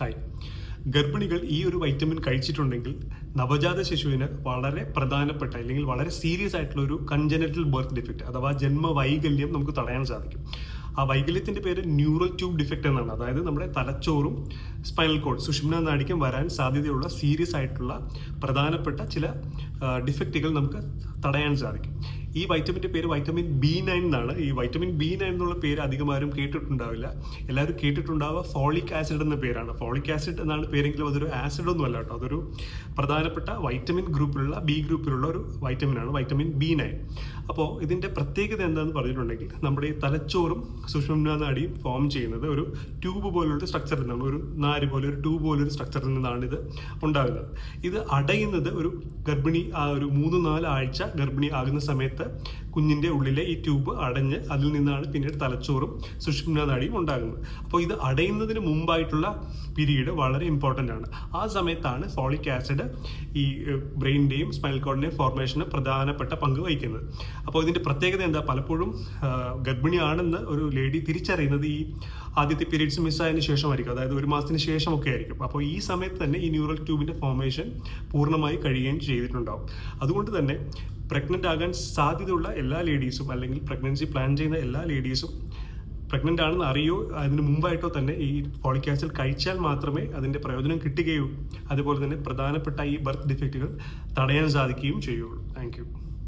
Hi. ഗർഭിണികൾ ഈ ഒരു വൈറ്റമിൻ കഴിച്ചിട്ടുണ്ടെങ്കിൽ നവജാത ശിശുവിന് വളരെ പ്രധാനപ്പെട്ട അല്ലെങ്കിൽ വളരെ സീരിയസ് ആയിട്ടുള്ള ഒരു കൺജനറ്റൽ ബർത്ത് ഡിഫക്റ്റ് അഥവാ ജന്മ വൈകല്യം നമുക്ക് തടയാൻ സാധിക്കും. ആ വൈകല്യത്തിന്റെ പേര് ന്യൂറൽ ട്യൂബ് ഡിഫക്റ്റ് എന്നാണ്. അതായത് നമ്മുടെ തലച്ചോറും സ്പൈനൽ കോഡ് സുഷുമ്ന നാടിക്കും വരാൻ സാധ്യതയുള്ള സീരിയസ് ആയിട്ടുള്ള പ്രധാനപ്പെട്ട ചില ഡിഫക്റ്റുകൾ നമുക്ക് തടയാൻ സാധിക്കും. ഈ വൈറ്റമിന്റെ പേര് വൈറ്റമിൻ ബി നയൻ എന്നാണ്. ഈ വൈറ്റമിൻ ബി നയൻ എന്നുള്ള പേര് അധികം ആരും കേട്ടിട്ടുണ്ടാവില്ല. എല്ലാവരും കേട്ടിട്ടുണ്ടാവുക ഫോളിക് ആസിഡ് എന്ന പേരാണ്. ഫോളിക് ആസിഡ് എന്നാണ് പേരെങ്കിലും അതൊരു ആസിഡ് ഒന്നും അല്ല കേട്ടോ. അതൊരു പ്രധാനപ്പെട്ട വൈറ്റമിൻ ഗ്രൂപ്പിലുള്ള ബി ഗ്രൂപ്പിലുള്ള ഒരു വൈറ്റമിനാണ് വൈറ്റമിൻ ബി നയൻ അപ്പോൾ ഇതിന്റെ പ്രത്യേകത എന്താണെന്ന് പറഞ്ഞിട്ടുണ്ടെങ്കിൽ നമ്മുടെ ഈ തലച്ചോറും സുഷമനാടിയും നാടിയും ഫോം ചെയ്യുന്നത് ഒരു ട്യൂബ് പോലുള്ള സ്ട്രക്ചറിൽ നിന്നാണ് ഒരു നാര് പോലെ ഒരു ട്യൂബ് പോലൊരു സ്ട്രക്ചറിൽ നിന്നാണ് ഇത് ഉണ്ടാകുന്നത്. ഇത് അടയുന്നത് ഒരു ഗർഭിണി ആ ഒരു മൂന്ന് നാല് ആഴ്ച ഗർഭിണി ആകുന്ന സമയത്ത് കുഞ്ഞിന്റെ ഉള്ളിലെ ഈ ട്യൂബ് അടഞ്ഞ് അതിൽ നിന്നാണ് പിന്നീട് തലച്ചോറും സുഷുമ്ന നാടിയും ഉണ്ടാകുന്നത്. അപ്പോൾ ഇത് അടയുന്നതിന് മുമ്പായിട്ടുള്ള പിരീഡ് വളരെ ഇമ്പോർട്ടന്റ് ആണ്. ആ സമയത്താണ് ഫോളിക് ആസിഡ് ഈ ബ്രെയിനിന്റെയും സ്പൈനൽ കോഡിന്റെയും ഫോർമേഷന് പ്രധാനപ്പെട്ട പങ്ക് വഹിക്കുന്നത്. അപ്പോൾ ഇതിന്റെ പ്രത്യേകത എന്താ? പലപ്പോഴും ഗർഭിണിയാണെന്ന് ഒരു ലേഡി തിരിച്ചറിയുന്നത് ഈ ആദ്യത്തെ പീരീഡ്സ് മിസ്സായതിനു ശേഷമായിരിക്കും. അതായത് ഒരു മാസത്തിന് ശേഷമൊക്കെ ആയിരിക്കും. അപ്പോൾ ഈ സമയത്ത് തന്നെ ഈ ന്യൂറൽ ട്യൂബിന്റെ ഫോർമേഷൻ പൂർണമായി കഴിയുകയും ചെയ്തിട്ടുണ്ടാകും അതുകൊണ്ട് തന്നെ പ്രഗ്നന്റ് ആകാൻ സാധ്യതയുള്ള എല്ലാ ലേഡീസും അല്ലെങ്കിൽ പ്രഗ്നൻസി പ്ലാൻ ചെയ്യുന്ന എല്ലാ ലേഡീസും പ്രഗ്നന്റ് ആണെന്ന് അറിയോ? അതിന് മുമ്പായിട്ടോ തന്നെ ഈ ഫോളിക് ആസിഡ് കഴിച്ചാൽ മാത്രമേ അതിന്റെ പ്രയോജനം കിട്ടുകയുള്ളൂ. അതുപോലെ തന്നെ പ്രധാനപ്പെട്ട ഈ ബർത്ത് ഡിഫക്റ്റുകൾ തടയാൻ സാധിക്കുകയും ചെയ്യുള്ളൂ. താങ്ക്